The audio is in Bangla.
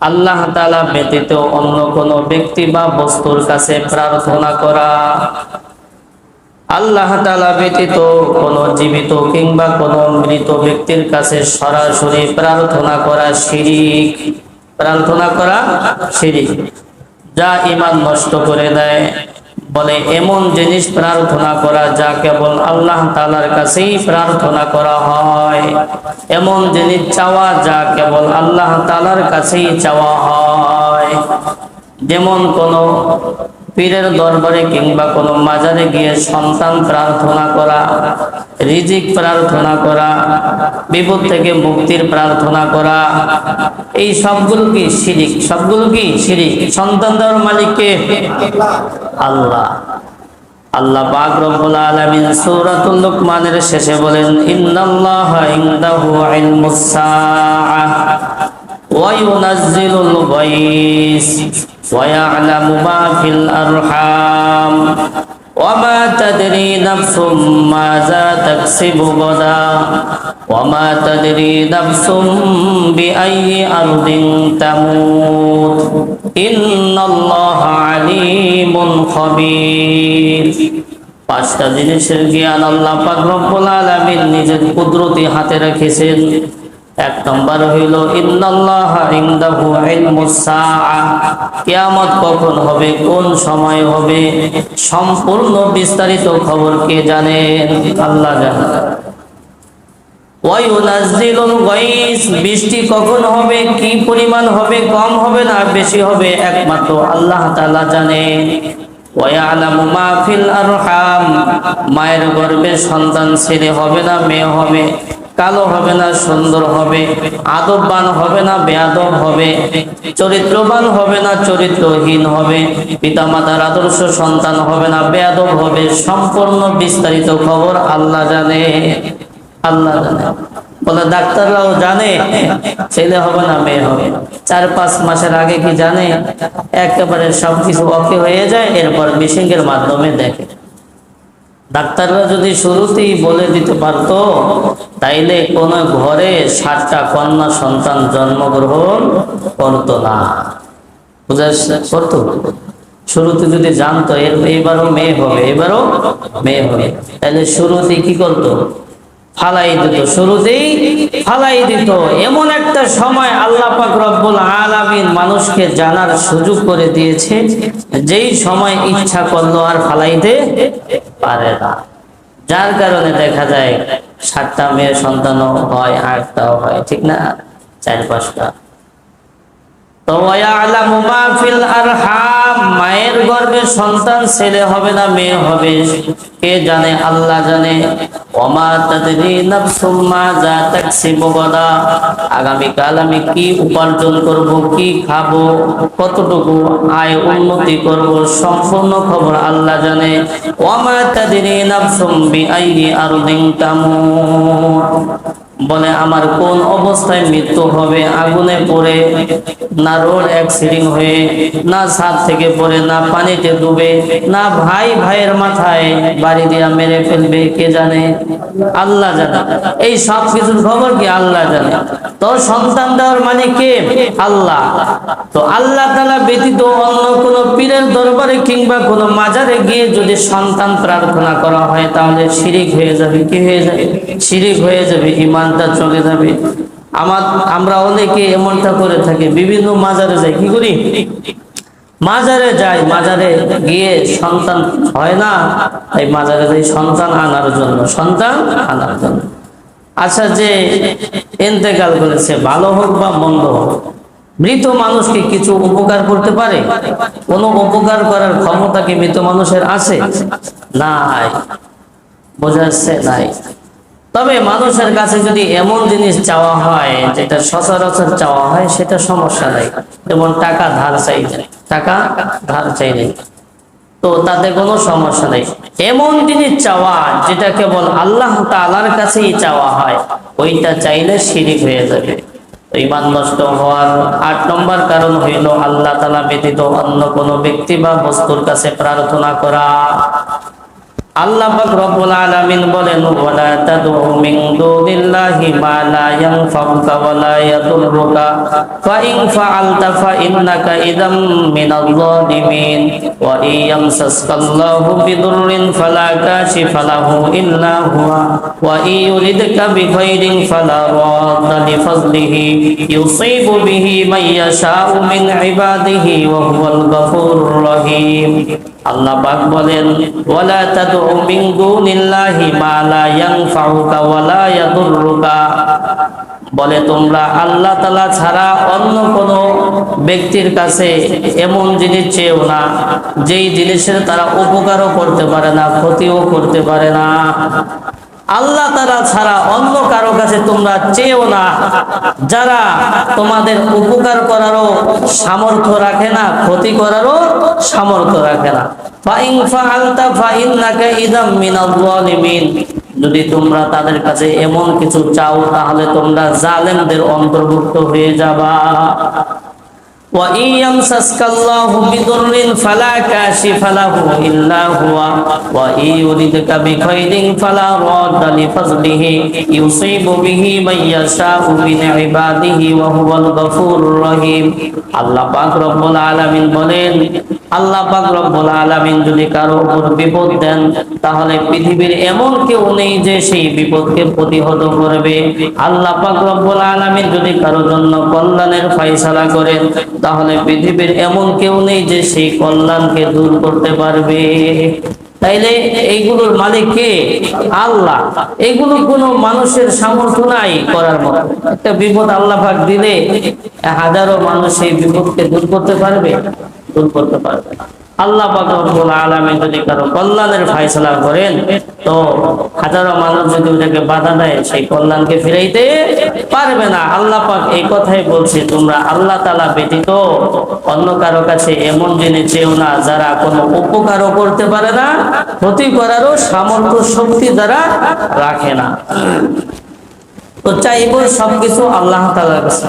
আল্লাহ তালা ব্যতীত অন্য কোনো ব্যক্তি বা বস্তুর কাছে প্রার্থনা করা। আল্লাহ তালা ব্যতীত কোনো জীবিত কিংবা কোনো মৃত ব্যক্তির কাছে সরাসরি প্রার্থনা করা শিরিক। প্রার্থনা করা শিরিক, যা ইমান নষ্ট করে দেয়। বলে, এমন জিনিস প্রার্থনা করা যা কেবল আল্লাহ তালার কাছেই প্রার্থনা করা হয়। এমন জিনিস চাওয়া যা কেবল আল্লাহ তালার কাছেই চাওয়া হয়। যেমন কোনো পীরের দরবারে কিংবা কোনো মাজারে গিয়ে সন্তান প্রার্থনা করা, রিজিক প্রার্থনা করা, বিপদ থেকে মুক্তির প্রার্থনা করা, এই সবগুলো কি শিরিক? সবগুলো কি শিরিক? সন্তান দেওয়ার মালিককে আল্লাহ। আল্লাহ পাক রব্বুল আলামিন সূরাতুল লুকমানের শেষে বলেন, ইন্নাল্লাহা ইনদাহু ইলমুস সাআ ওয়া ইউনাজ্জিলুল গায়স। ويعلم ما في الأرحام وما تدري نفس ماذا تكسب غدا وما تدري نفس بأي أرض تموت إن الله عليم خبير পাঁচটা জিনিসের জ্ঞান আল্লাহ পাক রব্বুল আলামিন নিজের কুদরতি হাতে রেখেছেন এক নম্বর হইল কিয়ামত কখন হবে, কোন সময় হবে, সম্পূর্ণ বিস্তারিত খবর কে জানেন? আল্লাহ জানেন বৃষ্টি কখন হবে, কি পরিমাণ হবে, কম হবে না বেশি হবে, একমাত্র আল্লাহ তাআলা জানেন মায়ের গর্ভে সন্তান ছেলে হবে না, মেয়ে হবে। কালো হবে না, সুন্দর হবে। আদববান হবে না, বেয়াদব হবে। চরিত্রবান হবে না, চরিত্রহীন হবে। পিতামাতার আদর্শ সন্তান হবে না, বেয়াদব হবে। সম্পূর্ণ বিস্তারিত খবর আল্লাহ জানে। আল্লাহ জানে। বলে, ডাক্তাররাও জানে, ছেলে হবে না, মেয়ে হবে। চার, পাঁচ মাসের আগে কি জানে? একেবারে সবকিছু অকে হয়ে যায়, এরপর মিশিংয়ের মাধ্যমে দেখে। ডাক্তাররা যদি শুরুতেই বলে দিতে পারতো, তাইলে কোন ঘরে ষাটটা কন্যা সন্তান জন্মগ্রহণ করতো না। বুঝা শুরুতে যদি জানতো এবারও মেয়ে হবে, এবারও মেয়ে হবে। তাহলে শুরুতে কি করতো? ফালাই দিত। শুরুতেই ফালাই দিত। এমন একটা সময় আল্লাহ পাক রব্বুল আলামিন মানুষকে জানার সুযোগ করে দিয়েছে, যেই সময় ইচ্ছা করল আর ফালাইতে পারে না যার কারণে দেখা যায় সাতটা মেয়ের সন্তানও হয়, আটটাও হয়, ঠিক না? চার পাঁচটা তো ওয়ায়ালামু মা ফিল আরহাম মায়ের গর্ভে সন্তান ছেলে হবে না, মেয়ে হবে। কে জানে? আল্লাহ জানে। ওমা তাদরি নাফসুম মা যা তাকসিবু গাদা আগামী কাল আমি কি উপার্জন করব, কি খাব, কতটুকু আয় উন্নতি করব, সম্পূর্ণ খবর আল্লাহ জানে। ওমা তাদরি নাফসুম বিআইয়ি আরদিন তামুত বলে, আমার কোন অবস্থায় মৃত্যু হবে? আগুনে পড়ে না রোড অ্যাক্সিডেন্ট হয়ে, না ছাদ থেকে পড়ে, না পানিতে ডুবে, না ভাই ভাইয়ের মাথায় বাড়ি দিয়া মেরে ফেলবে, কে জানে? আল্লাহ জানে। এই সব কিছুর খবর কি আল্লাহ জানে? তো সন্তান দেওয়ার মানে কে? আল্লাহ। তো আল্লাহ তালা ব্যতীত অন্য কোন পীরের দরবারে কিংবা কোনো মাজারে গিয়ে যদি সন্তান প্রার্থনা করা হয়, তাহলে শিরিক হয়ে যাবে। কি হয়ে যাবে? শিরিক হয়ে যাবে ইমানটা চলে যাবে। আমার, আমরা অনেকে এমনটা করে থাকি, বিভিন্ন মাজারে যাই, কি করি? মাজারে যাই, মাজারে গিয়ে সন্তান হয় না, তাই মাজারে যাই সন্তান আনার জন্য, সন্তান আনার জন্য। আচ্ছা যে এন্তেকাল করেছে, ভালো হোক বা মন্দ হোক, মৃত মানুষকে কিছু উপকার করতে পারে? কোনো উপকার করার ক্ষমতা কি মৃত মানুষের আছে? নাই। বোঝা যাচ্ছে? নাই। তবে মানুষের কাছে যদি এমন জিনিস চাওয়া হয়, যেটা সচরাচর চাওয়া হয়, সেটা সমস্যা নাই। যেমন টাকা ধার চাই টাকা ধার চাই নেই। তো তাতে কোনো সমস্যা নেই। এমন জিনিস চাওয়া, যেটা কেবল আল্লাহ তালার কাছেই চাওয়া হয়, ওইটা চাইলে শিরিক হয়ে যাবে। ইমান নষ্ট হওয়ার আট নম্বর কারণ হইল আল্লাহ তালা ব্যতীত অন্য কোনো ব্যক্তি বা বস্তুর কাছে প্রার্থনা করা। আল্লাহ পাক রব্বুল আলামিন বলেন, ওয়ালা তাদউ মিন দুনিল্লাহি মা লা ইয়ানফাউকা ওয়া লা ইয়াদুররুকা ফা ইন ফাআলতা ফা ইন্নাকা ইদাম মিনাল যালিমিন। ওয়া ইয়ামসাসকাল্লাহু বিদুররিন ফালা কাশিফা লাহু ইল্লা হুয়া। ওয়া ইউরিদকা বিখাইরিন ফালা রাদ্দা লিফাযলিহি ইউসিবু বিহি মান ইয়াশাউ মিন ইবাদিহি ওয়া হুয়াল গফুরুর রহিম। আল্লাহ পাক বলেন, ওয়ালা তাদউ মিন দুনিল্লাহি মা লা ইয়ানফাউকা ওয়া লা ইয়াদুররুকা। বলে, তোমরা আল্লাহ তাআলা ছাড়া অন্য কোন ব্যক্তির কাছে এমন জিনিস চেয়েও না, যেই জিনিসের তারা উপকারও করতে পারে না, ক্ষতিও করতে পারে না। আল্লাহ তারা ছাড়া অন্য কারও কাছে তোমরা চেয়েও না, যারা তোমাদের উপকার করারও সামর্থ্য রাখে না, ক্ষতি করারও সামর্থ্য রাখে না। ফাইন ফাআলতা ফাইন্নাকা ইদাম মিনাল যালিমিন যদি তোমরা তাদের কাছে এমন কিছু চাও তাহলে তোমরা জালেমদের অন্তর্ভুক্ত হয়ে যাবা وإن يمسسك الله بضر فلا كاشف له إلا هو وإن يردك بخير فلا راد لفضله يصيب به من يشاء من عباده وهو الغفور الرحيم আল্লাহ পাক রব্বুল আলামিন বলেন আল্লাহ রব্বুল আলামিন যদি কারও উপর বিপদ দেন, তাহলে পৃথিবীর এমন কেউ নেই যে সেই বিপদকে প্রতিহত করবে। আল্লাহ পাক রব্বুল আলামিন যদি কারও জন্য কল্যাণের ফয়সালা করেন, তাহলে পৃথিবীর এমন কেউ নেই যে সেই কল্যাণকে দূর করতে পারবে। তাইলে এইগুলোর মালিক কে? আল্লাহ। এগুলো কোনো মানুষের সামর্থ্য নাই করার মতো। একটা বিপদ আল্লাহ ভাগ দিলে হাজারো মানুষ এই বিপদকে দূর করতে পারবে, দূর করতে পারবে না। আল্লাহ পাক রব্বুল যদি কারও কল্যাণের ফয়সালা করেন, তো হাজারো মানুষ যদি ওটাকে বাধা দেয়, সেই কল্যাণকে ফিরাইতে পারবে না। আল্লাহ পাক এই কথাই বলছে, তোমরা আল্লাহ তাআলা ব্যতীত অন্য কারও কাছে এমন জিনিস চেও না, যারা কোনো উপকারও করতে পারে না, ক্ষতি করারও সামর্থ্য, শক্তি দ্বারা রাখে না। তো চাইব সবকিছু আল্লাহ তাআলার কাছে।